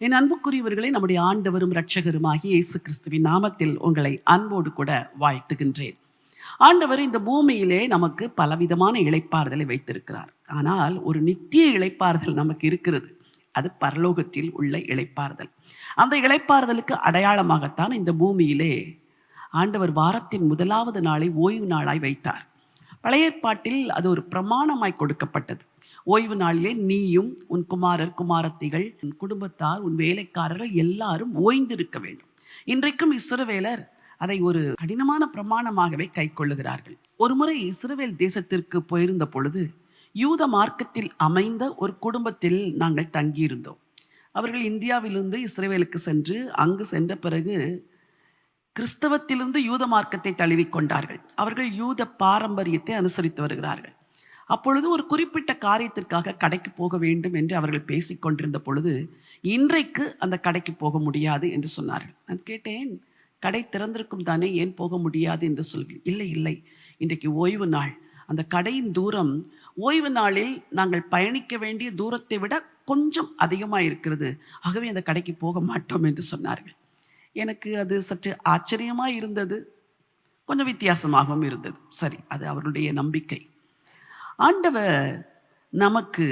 என் அன்புக்குரியவர்களை நம்முடைய ஆண்டவரும் இரட்சகருமாகிய இயேசு கிறிஸ்துவின் நாமத்தில் உங்களை அன்போடு கூட வாழ்த்துகின்றேன். ஆண்டவர் இந்த பூமியிலே நமக்கு பலவிதமான இழைப்பாறுதலை வைத்திருக்கிறார். ஆனால் ஒரு நித்திய இழைப்பாறுதல் நமக்கு இருக்கிறது. அது பரலோகத்தில் உள்ள இழைப்பாறுதல் அந்த இழைப்பாறுதலுக்கு அடையாளமாகத்தான் இந்த பூமியிலே ஆண்டவர் வாரத்தின் முதலாவது நாளை ஓய்வு நாளாய் வைத்தார். பழைய ஏற்பாட்டில் அது ஒரு பிரமாணமாய் கொடுக்கப்பட்டது. ஓய்வு நாளிலே நீயும் உன் குமாரர் குமாரத்திகள் உன் குடும்பத்தார் உன் வேலைக்காரர்கள் எல்லாரும் ஓய்ந்திருக்க வேண்டும். இன்றைக்கும் இஸ்ரவேலர் அதை ஒரு கடினமான பிரமாணமாகவே கைக்கொள்ளுகிறார்கள் ஒருமுறை இஸ்ரவேல் தேசத்திற்கு போயிருந்த பொழுது யூத மார்க்கத்தில் அமைந்த ஒரு குடும்பத்தில் நாங்கள் தங்கியிருந்தோம். அவர்கள் இந்தியாவிலிருந்து இஸ்ரேவேலுக்கு சென்று அங்கு சென்ற பிறகு கிறிஸ்தவத்திலிருந்து யூத மார்க்கத்தை தழுவிக்கொண்டார்கள் அவர்கள் யூத பாரம்பரியத்தை அனுசரித்து வருகிறார்கள். அப்பொழுது ஒரு குறிப்பிட்ட காரியத்திற்காக கடைக்கு போக வேண்டும் என்று அவர்கள் பேசிக் கொண்டிருந்த பொழுது இன்றைக்கு அந்த கடைக்கு போக முடியாது என்று சொன்னார்கள். நான் கேட்டேன் கடை திறந்திருக்கும் தானே ஏன் போக முடியாது? என்று சொல்கிறேன் இல்லை இல்லை இன்றைக்கு ஓய்வு நாள். அந்த கடையின் தூரம் ஓய்வு நாளில் நாங்கள் பயணிக்க வேண்டிய தூரத்தை விட கொஞ்சம் அதிகமாக இருக்கிறது. ஆகவே அந்த கடைக்கு போக மாட்டோம் என்று சொன்னார்கள். எனக்கு அது சற்று ஆச்சரியமாக இருந்தது. கொஞ்சம் வித்தியாசமாகவும் இருந்தது. சரி அது அவருடைய நம்பிக்கை. ஆண்டவர் நமக்கு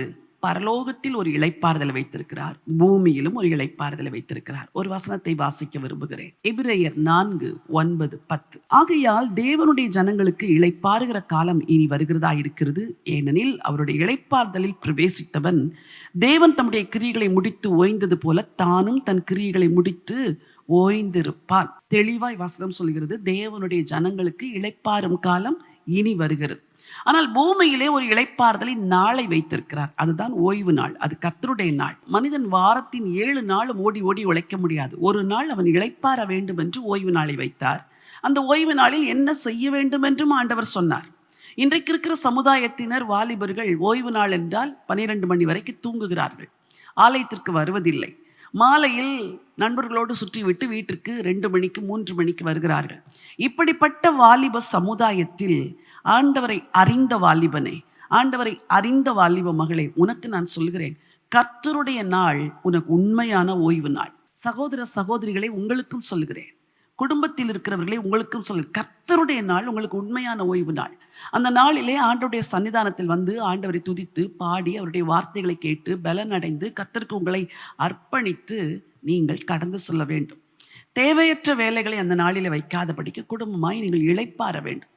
பரலோகத்தில் ஒரு இளைப்பாறுதலை வைத்திருக்கிறார். பூமியிலும் ஒரு இளைப்பாறுதலை வைத்திருக்கிறார். ஒரு வசனத்தை வாசிக்க விரும்புகிறேன். எபிரேயர் நான்கு ஒன்பது பத்து. ஆகையால் தேவனுடைய ஜனங்களுக்கு இளைப்பாறுகிற காலம் இனி வருகிறதா இருக்கிறது? ஏனெனில் அவருடைய இளைப்பாறுதலில் பிரவேசித்தவன் தேவன் தம்முடைய கிரியைகளை முடித்து ஓய்ந்தது போல தானும் தன் கிரியைகளை முடித்து ஓய்ந்திருப்பான். தெளிவாய் வசனம் சொல்கிறது தேவனுடைய ஜனங்களுக்கு இளைப்பாறும் காலம் இனி வருகிறது. ஆனால் பூமியிலே ஒரு இளைப்பாறுதலின் நாளை வைத்திருக்கிறார். அதுதான் ஓய்வு நாள். அது கத்தருடைய நாள். மனிதன் வாரத்தின் ஏழு நாளும் ஓடி ஓடி உழைக்க முடியாது. ஒரு நாள் அவன் இளைப்பாற வேண்டும் என்று ஓய்வு நாளை வைத்தார். அந்த ஓய்வு நாளில் என்ன செய்ய வேண்டும் என்றும் ஆண்டவர் சொன்னார். இன்றைக்கு இருக்கிற சமுதாயத்தினர் வாலிபர்கள் ஓய்வு நாள் என்றால் பனிரெண்டு மணி வரைக்கும் தூங்குகிறார்கள். ஆலயத்திற்கு வருவதில்லை. மாலையில் நண்பர்களோடு சுற்றிவிட்டு வீட்டிற்கு ரெண்டு மணிக்கு மூன்று மணிக்கு வருகிறார்கள். இப்படிப்பட்ட வாலிப சமுதாயத்தில் ஆண்டவரை அறிந்த வாலிபனே ஆண்டவரை அறிந்த வாலிப மகளே உனக்கு நான் சொல்கிறேன் கர்த்தருடைய நாள் உனக்கு உண்மையான ஓய்வு நாள். சகோதர சகோதரிகளை உங்களுக்கும் சொல்கிறேன். குடும்பத்தில் இருக்கிறவர்களே உங்களுக்கும் சொல்லு கர்த்தருடைய நாள் உங்களுக்கு உண்மையான ஓய்வு நாள். அந்த நாளிலே ஆண்டவருடைய சன்னிதானத்தில் வந்து ஆண்டவரை துதித்து பாடி அவருடைய வார்த்தைகளை கேட்டு பலன் அடைந்து கர்த்தருக்கு உங்களை அர்ப்பணித்து நீங்கள் கடந்து செல்ல வேண்டும். தேவையற்ற வேலைகளை அந்த நாளில் வைக்காதபடிக்கு குடும்பமாய் நீங்கள் இழைப்பார வேண்டும்.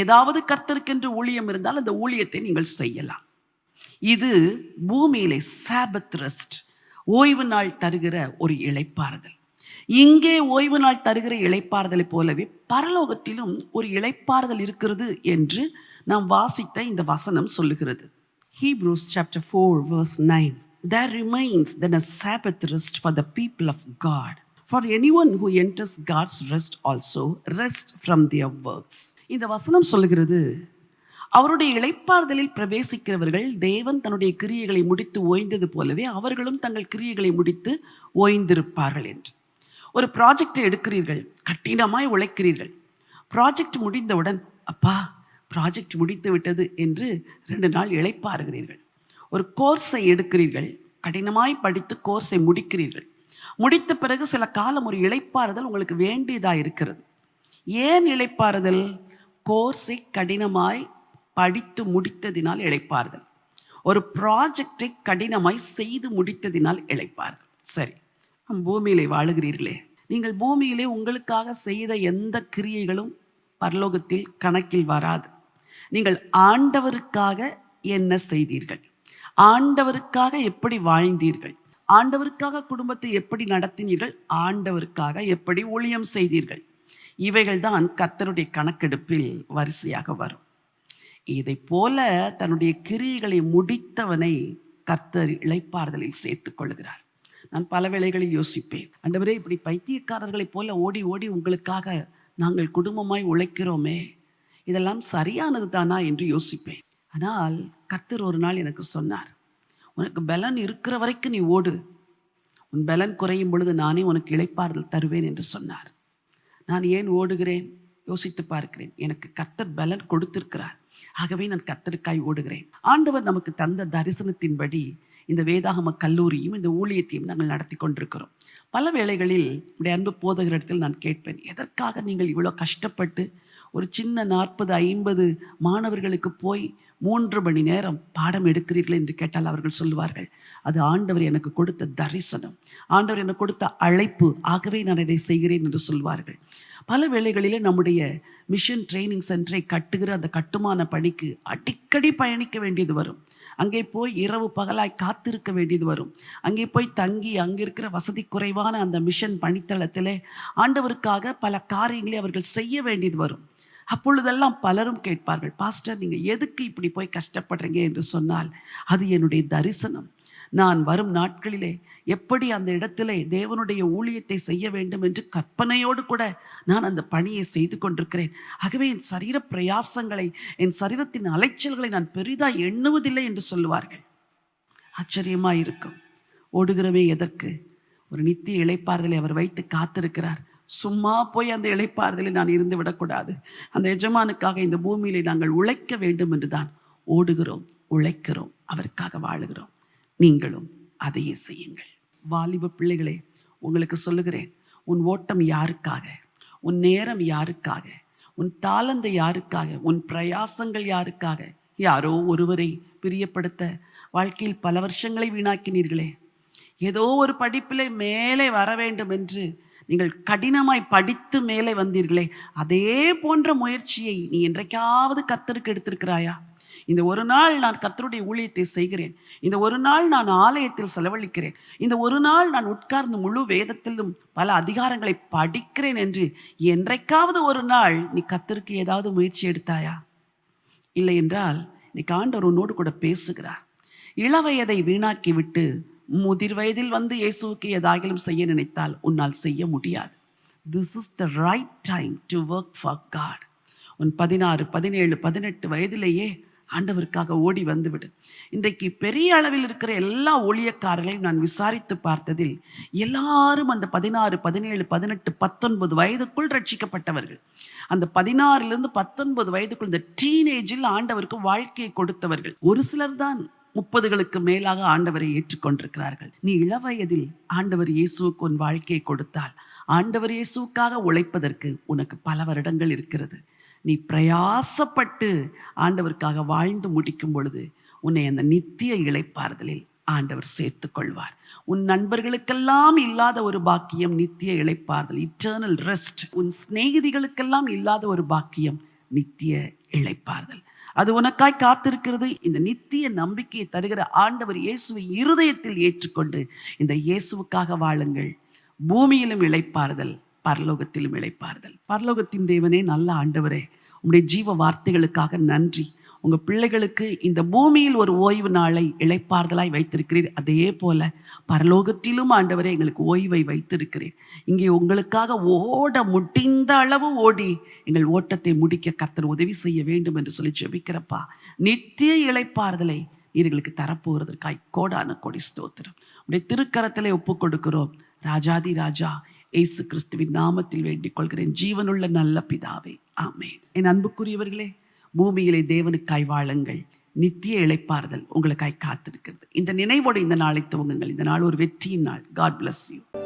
ஏதாவது கர்த்தருக்கென்று ஊழியம் இருந்தால் அந்த ஊழியத்தை நீங்கள் செய்யலாம். இது பூமியிலே சாபத் ரெஸ்ட் ஓய்வு நாள் தருகிற ஒரு இழைப்பாறுதல். இங்கே ஓய்வு நாள் தருகிற இழைப்பாறுதலை போலவே பரலோகத்திலும் ஒரு இழைப்பாறுதல் இருக்கிறது என்று நாம் வாசித்த இந்த வசனம் சொல்லுகிறது. Hebrews chapter 4 verse 9 There remains then a Sabbath rest for the people of God. For anyone who enters God's rest also rest from their works இந்த வசனம் சொல்லுகிறது அவருடைய இழைப்பாறுதலில் பிரவேசிக்கிறவர்கள் தேவன் தன்னுடைய கிரியைகளை முடித்து ஓய்ந்தது போலவே அவர்களும் தங்கள் கிரியைகளை முடித்து ஓய்ந்திருப்பார்கள் என்று. ஒரு ப்ராஜெக்டை எடுக்கிறீர்கள் கடினமாய் உழைக்கிறீர்கள். ப்ராஜெக்ட் முடிந்தவுடன் அப்பா ப்ராஜெக்ட் முடித்து விட்டது என்று ரெண்டு நாள் இழைப்பாருகிறீர்கள் ஒரு கோர்ஸை எடுக்கிறீர்கள் கடினமாய் படித்து கோர்ஸை முடிக்கிறீர்கள். முடித்த பிறகு சில காலம் ஒரு இழைப்பாறுதல் உங்களுக்கு வேண்டியதாக இருக்கிறது. ஏன் இழைப்பாறுதல்? கோர்ஸை கடினமாய் படித்து முடித்ததினால் இழைப்பாறுதல். ஒரு ப்ராஜெக்டை கடினமாய் செய்து முடித்ததினால் இளைப்பாறுதல் சரி. பூமியிலே வாழுகிறீர்களே. நீங்கள் பூமியிலே உங்களுக்காக செய்த எந்த கிரியைகளும் பரலோகத்தில் கணக்கில் வராது. நீங்கள் ஆண்டவருக்காக என்ன செய்தீர்கள்? ஆண்டவருக்காக எப்படி வாழ்ந்தீர்கள்? ஆண்டவருக்காக குடும்பத்தை எப்படி நடத்தினீர்கள்? ஆண்டவருக்காக எப்படி ஊழியம் செய்தீர்கள்? இவைகள்தான் கர்த்தருடைய கணக்கெடுப்பில் வரிசையாக வரும். இதை போல தன்னுடைய கிரியைகளை முடித்தவனை கர்த்தர் இளைப்பாறுதலில் சேர்த்துக் கொள்கிறார். நான் பல வேளைகளில் யோசிப்பேன். அண்டவரே இப்படி பைத்தியக்காரர்களைப் போல ஓடி ஓடி உங்களுக்காக நாங்கள் குடும்பமாய் உழைக்கிறோமே. இதெல்லாம் சரியானது தானா என்று யோசிப்பேன். ஆனால் கர்த்தர் ஒரு நாள் எனக்கு சொன்னார் உனக்கு பலன் இருக்கிற வரைக்கும் நீ ஓடு. உன் பலன் குறையும் பொழுது நானே உனக்கு இழைப்பாறுதல் தருவேன் என்று சொன்னார். நான் ஏன் ஓடுகிறேன்? யோசித்து பார்க்கிறேன். எனக்கு கர்த்தர் பலன் கொடுத்திருக்கிறார். ஆகவே நான் கத்தருக்காய் ஓடுகிறேன். ஆண்டவர் நமக்கு தந்த தரிசனத்தின்படி இந்த வேதாகம கல்லூரியும் இந்த ஊழியத்தையும் நாங்கள் நடத்தி கொண்டிருக்கிறோம். பல வேளைகளில் உடைய அன்பு போதகரிடத்தில் நான் கேட்பேன் எதற்காக நீங்கள் இவ்வளோ கஷ்டப்பட்டு ஒரு சின்ன நாற்பது ஐம்பது மாணவர்களுக்கு போய் மூன்று மணி நேரம் பாடம் எடுக்கிறீர்கள்? என்று கேட்டால் அவர்கள் சொல்லுவார்கள் அது ஆண்டவர் எனக்கு கொடுத்த தரிசனம் ஆண்டவர் எனக்கு கொடுத்த அழைப்பு. ஆகவே நான் இதை செய்கிறேன் என்று சொல்வார்கள். பல வேளைகளில் நம்முடைய மிஷன் ட்ரைனிங் சென்டரை கட்டுகிற அந்த கட்டுமான பணிக்கு அடிக்கடி பயணிக்க வேண்டியது வரும். அங்கே போய் இரவு பகலாய் காத்திருக்க வேண்டியது வரும். அங்கே போய் தங்கி அங்கே இருக்கிற வசதி குறைவான அந்த மிஷன் பணித்தளத்தில் ஆண்டவருக்காக பல காரியங்களை அவர்கள் செய்ய வேண்டியது வரும். அப்பொழுதெல்லாம் பலரும் கேட்பார்கள் பாஸ்டர் நீங்கள் எதுக்கு இப்படி போய் கஷ்டப்படுறீங்க? என்று சொன்னால் அது என்னுடைய தரிசனம். நான் வரும் நாட்களிலே எப்படி அந்த இடத்திலே தேவனுடைய ஊழியத்தை செய்ய வேண்டும் என்று கற்பனையோடு கூட நான் அந்த பணியை செய்து கொண்டிருக்கிறேன். ஆகவே என் சரீர பிரயாசங்களை என் சரீரத்தின் அலைச்சல்களை நான் பெரிதாக எண்ணுவதில்லை என்று சொல்லுவார்கள். ஆச்சரியமாக இருக்கும். ஓடுகிறவே எதற்கு? ஒரு நித்திய இளைப்பாறுதலை அவர் வைத்து காத்திருக்கிறார். சும்மா போய் அந்த இளைப்பாறுதலில் நான் இருந்து விடக்கூடாது. அந்த எஜமானுக்காக இந்த பூமியிலே நாங்கள் உழைக்க வேண்டும் என்று தான் ஓடுகிறோம் உழைக்கிறோம் அவருக்காக வாழுகிறோம். நீங்களும் அதையே செய்யுங்கள். வாலிப பிள்ளைகளே உங்களுக்கு சொல்லுகிறேன் உன் ஓட்டம் யாருக்காக? உன் நேரம் யாருக்காக? உன் தாளந்த யாருக்காக? உன் பிரயாசங்கள் யாருக்காக? யாரோ ஒருவரை பிரியப்படுத்த வாழ்க்கையில் பல வருஷங்களை வீணாக்கினீர்களே. ஏதோ ஒரு படிப்பிலே மேலே வர வேண்டும் என்று நீங்கள் கடினமாய் படித்து மேலே வந்தீர்களே. அதே போன்ற முயற்சியை நீ என்றைக்காவது கத்தருக்கு எடுத்திருக்கிறாயா? இந்த ஒரு நாள் நான் கத்தருடைய ஊழியத்தை செய்கிறேன். இந்த ஒரு நாள் நான் ஆலயத்தில் செலவழிக்கிறேன். இந்த ஒரு நாள் நான் உட்கார்ந்து முழு வேதத்திலும் பல அதிகாரங்களை படிக்கிறேன் என்று என்றைக்காவது ஒரு நாள் நீ கத்தருக்கு ஏதாவது முயற்சி எடுத்தாயா? இல்லை என்றால் நீ ஆண்டவர் உன்னோடு கூட பேசுகிறார். இளவயதை வீணாக்கி விட்டு முதிர் வயதில் வந்து இயேசுவுக்கு ஏதாகிலும் செய்ய நினைத்தால் உன்னால் செய்ய முடியாது. This is the right time to work for God உன் பதினாறு பதினேழு பதினெட்டு வயதிலேயே ஆண்டவருக்காக ஓடி வந்துவிடு. இன்றைக்கு பெரிய அளவில் இருக்கிற எல்லா ஊழியக்காரர்களையும் நான் விசாரித்து பார்த்ததில் எல்லாரும் அந்த பதினாறு பதினேழு பதினெட்டு பத்தொன்பது வயதுக்குள் ரட்சிக்கப்பட்டவர்கள். அந்த பதினாறுலேருந்து பத்தொன்பது வயதுக்குள் இந்த டீனேஜில் ஆண்டவருக்கு வாழ்க்கையை கொடுத்தவர்கள். ஒரு சிலர் தான் முப்பதுகளுக்கு மேலாக ஆண்டவரை ஏற்றுக்கொண்டிருக்கிறார்கள். நீ இளவயதில் ஆண்டவர் இயேசுவுக்கு உன் வாழ்க்கையை கொடுத்தால் ஆண்டவர் இயேசுவுக்காக உழைப்பதற்கு உனக்கு பல வருடங்கள் இருக்கிறது. நீ பிரயாசப்பட்டு ஆண்டவருக்காக வாழ்ந்து முடிக்கும் பொழுது உன்னை அந்த நித்திய இழைப்பாறுதலில் ஆண்டவர் சேர்த்து கொள்வார் உன் நண்பர்களுக்கெல்லாம் இல்லாத ஒரு பாக்கியம் நித்திய இழைப்பாறுதல் இட்டர்னல் ரெஸ்ட் உன் சிநேகிதிகளுக்கெல்லாம் இல்லாத ஒரு பாக்கியம் நித்திய இழைப்பாறுதல் அது உனக்காய் காத்திருக்கிறது. இந்த நித்திய நம்பிக்கையை தருகிற ஆண்டவர் இயேசுவை இருதயத்தில் ஏற்றுக்கொண்டு இந்த இயேசுவுக்காக வாழுங்கள். பூமியிலும் இழைப்பாறுதல் பரலோகத்திலும் இழைப்பார்கள். பரலோகத்தின் தேவனே நல்ல ஆண்டவரே உங்களுடைய ஜீவ வார்த்தைகளுக்காக நன்றி. உங்க பிள்ளைகளுக்கு இந்த பூமியில் ஒரு ஓய்வு நாளை இழைப்பார்தலாய் வைத்திருக்கிறீர். அதே போல பரலோகத்திலும் ஆண்டவரே எங்களுக்கு ஓய்வை வைத்திருக்கிறீர். இங்கே உங்களுக்காக ஓட முடிந்த அளவு ஓடி எங்கள் ஓட்டத்தை முடிக்க கர்த்தர் உதவி செய்ய வேண்டும் என்று சொல்லி ஜெபிக்கிறப்பா. நித்திய இழைப்பார்தலை நீர்களுக்கு தரப்போகிறதற்காய் கோடான கொடி ஸ்தோத்திரம். உடைய திருக்கரத்திலே ஒப்பு கொடுக்கிறோம் ராஜாதி ராஜா இயேசு கிறிஸ்துவின் நாமத்தில் வேண்டிக் கொள்கிறேன் ஜீவனுள்ள நல்ல பிதாவே. ஆமென். என் அன்புக்குரியவர்களே பூமியிலே தேவனுக்காய் வாழுங்கள். நித்திய இழைப்பாறுதல் உங்களுக்காய் காத்திருக்கிறது. இந்த நினைவோடு இந்த நாளை துவங்குங்கள். இந்த நாள் ஒரு வெற்றியின் நாள். God bless you